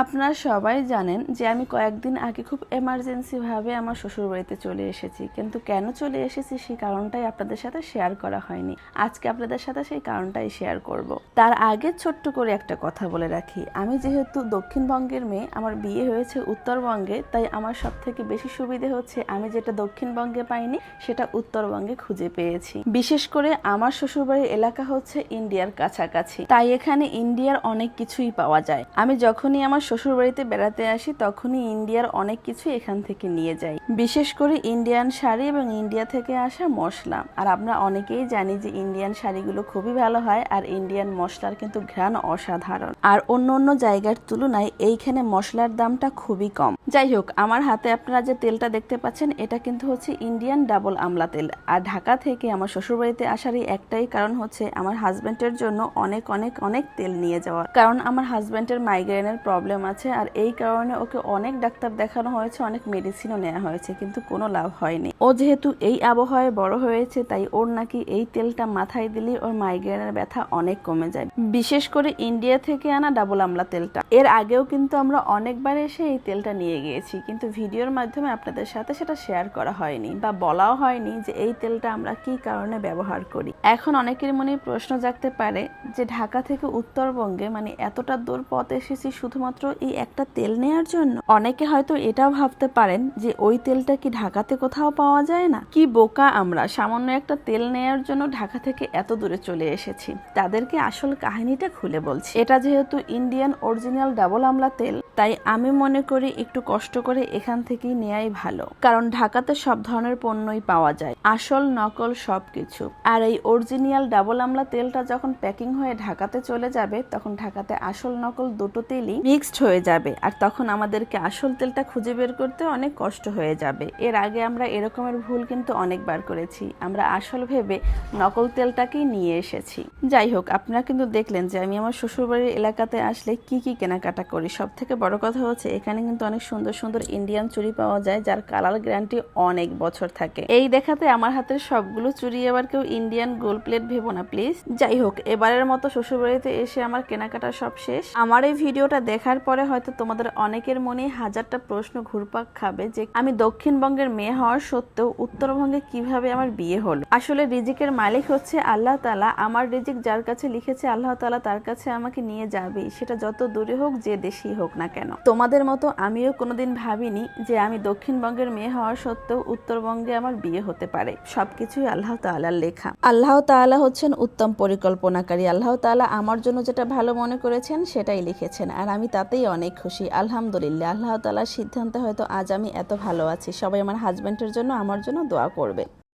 আপনারা সবাই জানেন যে আমি কয়েকদিন আগে খুব এমার্জেন্সি ভাবে আমার শ্বশুর বাড়িতে চলে এসেছি। কিন্তু কেন চলে এসেছি সেই কারণটাই আপনাদের সাথে শেয়ার করা হয়নি। আজকে আপনাদের সাথে সেই কারণটাই শেয়ার করব। তার আগে ছোট্ট করে একটা কথা বলে রাখি। আমি যেহেতু দক্ষিণবঙ্গের মেয়ে, আমার বিয়ে হয়েছে উত্তরবঙ্গে, তাই আমার সব থেকে বেশি সুবিধে হচ্ছে আমি যেটা দক্ষিণবঙ্গে পাইনি, সেটা উত্তরবঙ্গে খুঁজে পেয়েছি। বিশেষ করে আমার শ্বশুরবাড়ির এলাকা হচ্ছে ইন্ডিয়ার কাছাকাছি। তাই এখানে ইন্ডিয়ার অনেক কিছুই পাওয়া যায়। আমি যখনই আমার শ্বশুর বাড়িতে বেড়াতে আসি, তখনই ইন্ডিয়ার অনেক কিছু এখান থেকে নিয়ে যাই। বিশেষ করে ইন্ডিয়ান শাড়ি এবং ইন্ডিয়া থেকে আসা মশলা। আর আমরা অনেকেই জানি যে ইন্ডিয়ান শাড়িগুলো খুবই ভালো হয় আর ইন্ডিয়ান মশলার কিন্তু ঘ্রাণ অসাধারণ। আর অন্য অন্য জায়গার তুলনায় এইখানে মশলার দামটা খুবই কম। যাই হোক, আমার হাতে আপনারা যে তেলটা দেখতে পাচ্ছেন, এটা কিন্তু হচ্ছে ইন্ডিয়ান ডাবল আমলা তেল। আর ঢাকা থেকে আমার শ্বশুরবাড়িতে আসারই একটাই কারণ হচ্ছে আমার হাজবেন্ডের জন্য অনেক অনেক অনেক তেল নিয়ে যাওয়া। কারণ আমার হাজবেন্ডের মাইগ্রেনের প্রবলেম আছে, আর এই কারণে ওকে অনেক ডাক্তার দেখানো হয়েছে, অনেক মেডিসিনও নেওয়া হয়েছে, কিন্তু কোনো লাভ হয়নি। ও যেহেতু এই আবহাওয়ায় বড় হয়েছে, তাই ওর নাকি এই তেলটা মাথায় দিলে ওর মাইগ্রেনের ব্যথা অনেক কমে যায়। বিশেষ করে ইন্ডিয়া থেকে আনা ডাবল আমলা তেলটা। এর আগেও কিন্তু আমরা অনেকবার এসে এই তেলটা নিয়ে গিয়েছি, কিন্তু ভিডিওর মাধ্যমে আপনাদের সাথে সেটা শেয়ার করা হয়নি, বা বলাও হয়নি যে এই তেলটা আমরা কি কারণে ব্যবহার করি। এখন অনেকের মনে প্রশ্ন জাগতে পারে যে ঢাকা থেকে উত্তরবঙ্গে মানে এতটা দূর পথ এসেছি শুধুমাত্র এই একটা তেল নেয়ার জন্য? অনেকে হয়তো এটাও ভাবতে পারেন যে ওই তেলটা কি ঢাকাতে কোথাও পাওয়া যায় না? কি বোকা আমরা, সামান্য একটা তেল নেয়ার জন্য ঢাকা থেকে এত দূরে চলে এসেছি। তাদেরকে আসল কাহিনীটা খুলে বলছি। এটা যেহেতু ইন্ডিয়ান অরিজিনাল ডাবল আমলা তেল তাই আমি মনে করি একটু কষ্ট করে এখান থেকেই নেয়াই ভালো। কারণ ঢাকাতে সব ধরনের পণ্যই পাওয়া যায়। আসল, নকল সবকিছু আর এই অরিজিনাল ডাবল আমলা তেলটা যখন প্যাকিং হয়ে ঢাকাতে চলে যাবে, তখন ঢাকাতে আসল, নকল দুটো তেলই মিক্সড হয়ে যাবে। আর তখন আমাদেরকে আসল তেলটা খুঁজে বের করতে অনেক কষ্ট হয়ে যাবে। এর আগে আমরা এরকমের ভুল কিন্তু অনেকবার করেছি। আমরা আসল ভেবে নকল তেলটাকেই নিয়ে এসেছি। যাই হোক, আপনারা কিন্তু দেখলেন যে আমি আমার শ্বশুরবাড়ির এলাকাতে আসলে কি কি কেনাকাটা করি। সব থেকে বড় কথা হচ্ছে, এখানে কিন্তু অনেক সুন্দর সুন্দর ইন্ডিয়ান চুড়ি পাওয়া যায়, যার কালার গ্যারান্টি অনেক বছর থাকে। এই দেখাতে আমার হাতের সবগুলো চুড়ি এবার কেউ ইন্ডিয়ান গোল্ড প্লেট ভেবো না প্লিজ যাই হোক, এবারের মতো শ্বশুরবাড়িতে এসে আমার কেনাকাটা সব শেষ। আমার এই ভিডিওটা দেখার পরে হয়তো তোমাদের অনেকের মনে হাজারটা প্রশ্ন ঘুরপাক খাবে যে, আমি দক্ষিণবঙ্গের মেয়ে হওয়ার সত্ত্বেও উত্তরবঙ্গে কীভাবে আমার বিয়ে হলো? আসলে রিজিকের মালিক হচ্ছে আল্লাহ তালা আমার রিজিক যার কাছে লিখেছে, আল্লাহ তালা তার কাছে আমাকে নিয়ে যাবেই। সেটা যত দূরে হোক, যে দেশেই হোক না কেন? তোমাদের মতো আমিও কোনোদিন ভাবিনি যে আমি দক্ষিণবঙ্গের মেয়ে হওয়ার সত্ত্বেও উত্তরবঙ্গে আমার বিয়ে হতে পারে। সবকিছুই আল্লাহ তাআলার লেখা। আল্লাহ তাআলা হচ্ছেন উত্তম পরিকল্পনাকারী। আল্লাহ তাআলা আমার জন্য যেটা ভালো মনে করেছেন, সেটাই লিখেছেন। আর আমি তাতেই অনেক খুশি। আলহামদুলিল্লাহ, আল্লাহ তাআলার সিদ্ধান্তে হয়তো আজ আমি এত ভালো আছি। সবাই আমার হাজব্যান্ডের জন্য আমার জন্য দোয়া করবে।